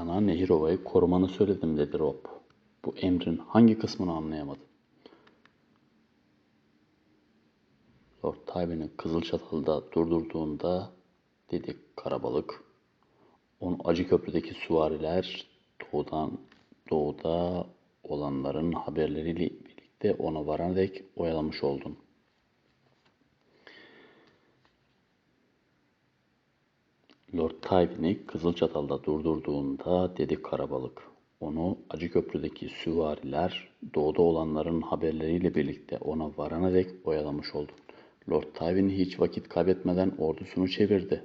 Sana Nehirova'yı korumanı söyledim dedi Rob. Bu emrin hangi kısmını anlayamadım. Lord Tywin'i Kızılçatal'da durdurduğunda dedi karabalık. Onu Acıköprü'deki süvariler doğudan doğuda olanların haberleriyle birlikte ona varana dek oyalamış oldun. Lord Tywin'i Kızılçatal'da durdurduğunda dedi karabalık. Onu Acıköprü'deki süvariler doğuda olanların haberleriyle birlikte ona varana dek oyalamış oldun. Lord Tywin hiç vakit kaybetmeden ordusunu çevirdi.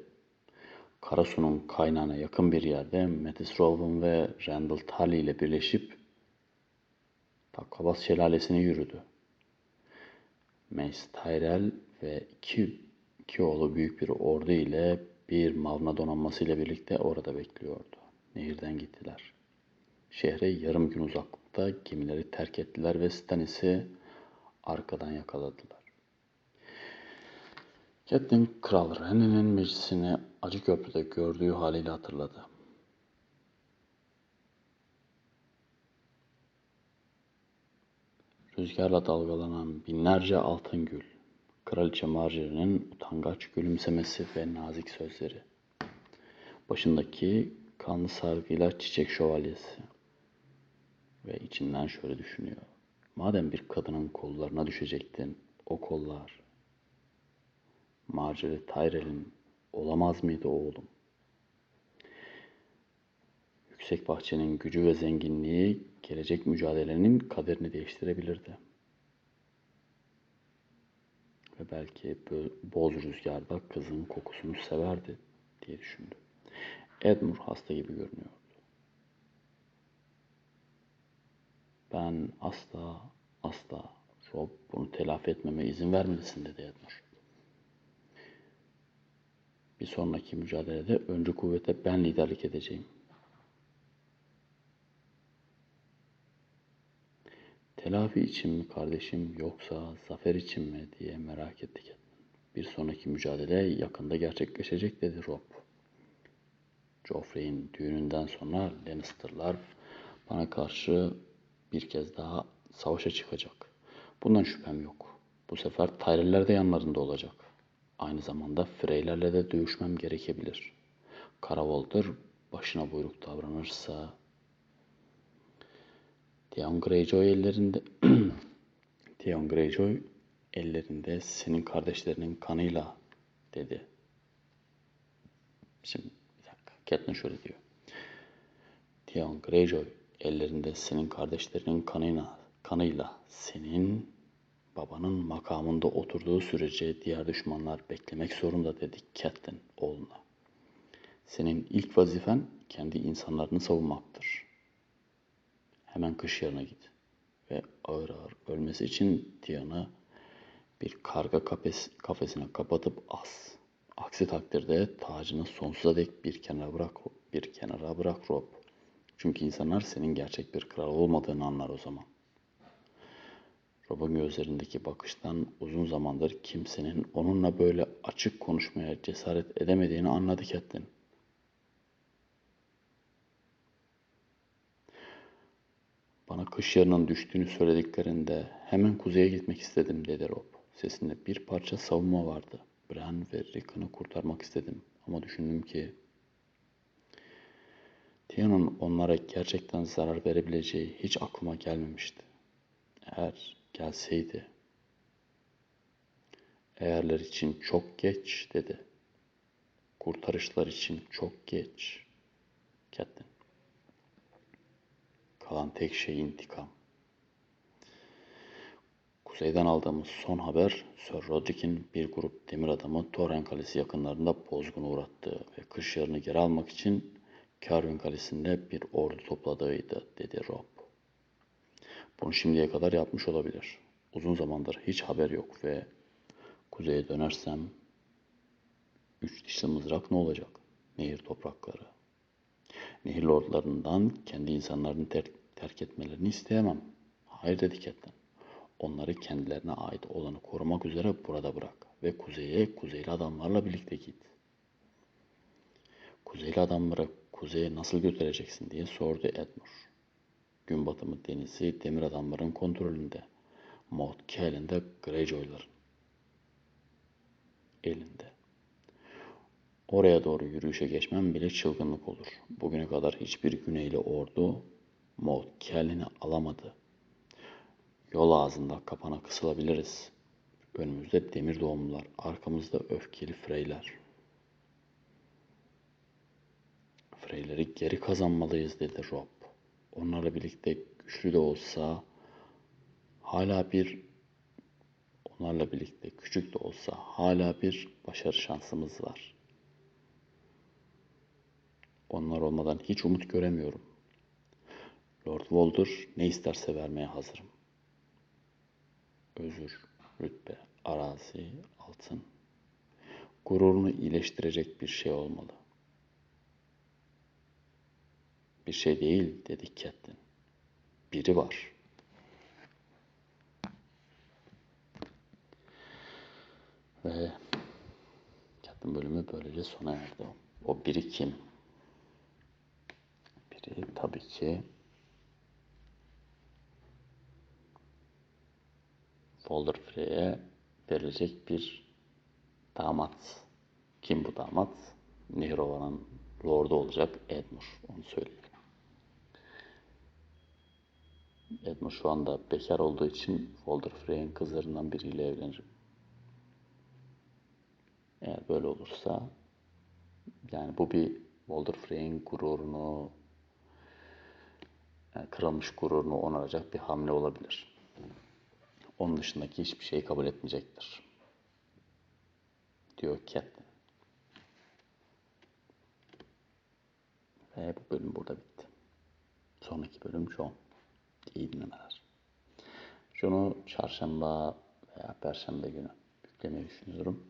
Karasu'nun kaynağına yakın bir yerde Metis Rowan ve Randall Tully ile birleşip Takkabaz şelalesine yürüdü. Mace Tyrell ve iki, iki oğlu büyük bir ordu ile bir Mavna donanması birlikte orada bekliyordu. Nehirden gittiler. Şehre yarım gün uzaklıkta gemileri terk ettiler ve Stannis'i arkadan yakaladılar. Catelyn Kral Renly'nin meclisini Acıköprü'de gördüğü haliyle hatırladı. Rüzgarla dalgalanan binlerce altın gül, Kraliçe Marjorie'nin utangaç gülümsemesi ve nazik sözleri, başındaki kanlı sargıyla çiçek şövalyesi ve içinden şöyle düşünüyor. Madem bir kadının kollarına düşecektin, o kollar Marjorie Tyrell'in olamaz mıydı oğlum? Yüksek bahçenin gücü ve zenginliği gelecek mücadelenin kaderini değiştirebilirdi. Ve belki boz rüzgarda kızın kokusunu severdi diye düşündü. Edmure hasta gibi görünüyordu. Ben asla asla Rob bunu telafi etmeme izin vermelisin dedi Edmure. Bir sonraki mücadelede öncü kuvvete ben liderlik edeceğim. Telafi için mi kardeşim yoksa zafer için mi diye merak ettik. Bir sonraki mücadele yakında gerçekleşecek dedi Rob. Joffrey'in düğününden sonra Lannister'lar bana karşı bir kez daha savaşa çıkacak. Bundan şüphem yok. Bu sefer Tyrell'ler de yanlarında olacak. Aynı zamanda Freylerle de dövüşmem gerekebilir. Kara Walter başına buyruk davranırsa Theon Greyjoy ellerinde Theon Greyjoy ellerinde senin kardeşlerinin kanıyla dedi. Şimdi bir dakika. Catelyn şöyle diyor. Theon Greyjoy ellerinde senin kardeşlerinin kanıyla, kanıyla senin babanın makamında oturduğu sürece diğer düşmanlar beklemek zorunda dedi Catelyn oğluna. Senin ilk vazifen kendi insanlarını savunmaktır. Hemen kış yerine git ve ağır ağır ölmesi için Tian'ı bir karga kafes, kafesine kapatıp as. Aksi takdirde tacını sonsuza dek bir kenara bırak, bir kenara bırak Rob. Çünkü insanlar senin gerçek bir kral olmadığını anlar o zaman. Rob'un gözlerindeki bakıştan uzun zamandır kimsenin onunla böyle açık konuşmaya cesaret edemediğini anladı Catelyn. Bana kış yarının düştüğünü söylediklerinde hemen kuzeye gitmek istedim dedi Rob. Sesinde bir parça savunma vardı. Bran ve Rickon'u kurtarmak istedim ama düşündüm ki Tia'nın onlara gerçekten zarar verebileceği hiç aklıma gelmemişti. Eğer gelseydi. Eğerler için çok geç dedi. Kurtarışlar için çok geç. Catelyn. Kalan tek şey intikam. Kuzeyden aldığımız son haber Sir Roderick'in bir grup demir adamı Torren Kalesi yakınlarında bozguna uğrattığı ve kış yarını geri almak için Carvin Kalesi'nde bir ordu topladığıydı dedi Rob. Bunu şimdiye kadar yapmış olabilir. Uzun zamandır hiç haber yok ve kuzeye dönersem üç dişli mızrak ne olacak? Nehir toprakları. Nehir lordlarından kendi insanlarını ter terk etmelerini isteyemem. Hayır dedi Catelyn. Onları kendilerine ait olanı korumak üzere burada bırak ve kuzeye kuzeyli adamlarla birlikte git. Kuzeyli adamları kuzeye nasıl götüreceksin diye sordu Edmur. Gün batımı denizi demir adamların kontrolünde. Maud elinde Greyjoy'ların elinde. Oraya doğru yürüyüşe geçmem bile çılgınlık olur. Bugüne kadar hiçbir güneyli ordu Maud Kellin'i alamadı. Yol ağzında kapana kısılabiliriz. Önümüzde demir doğumlular, arkamızda öfkeli Freyler. Freyleri geri kazanmalıyız dedi Rob. Onlarla birlikte güçlü de olsa hala bir onlarla birlikte küçük de olsa hala bir başarı şansımız var. Onlar olmadan hiç umut göremiyorum. Lord Walder ne isterse vermeye hazırım. Özür, rütbe, arazi, altın. Gururunu iyileştirecek bir şey olmalı. Bir şey değil dedi Catelyn. Biri var. Ve Catelyn bölümü böylece sona erdi. O biri kim? Tabii ki Folder Frey'e verilecek bir damat. Kim bu damat? Nehrova'nın lordu olacak Edmur. Onu söyleyeyim. Edmur şu anda bekar olduğu için Folder Frey'in kızlarından biriyle evlenir. Eğer böyle olursa yani bu bir Walder Frey'in gururunu yani kırılmış gururunu onaracak bir hamle olabilir. Onun dışındaki hiçbir şeyi kabul etmeyecektir. Diyor Catelyn. Ve bu bölüm burada bitti. Sonraki bölüm John. İyi dinlemeler. Şunu çarşamba veya perşembe günü yüklemeyi düşünüyorum.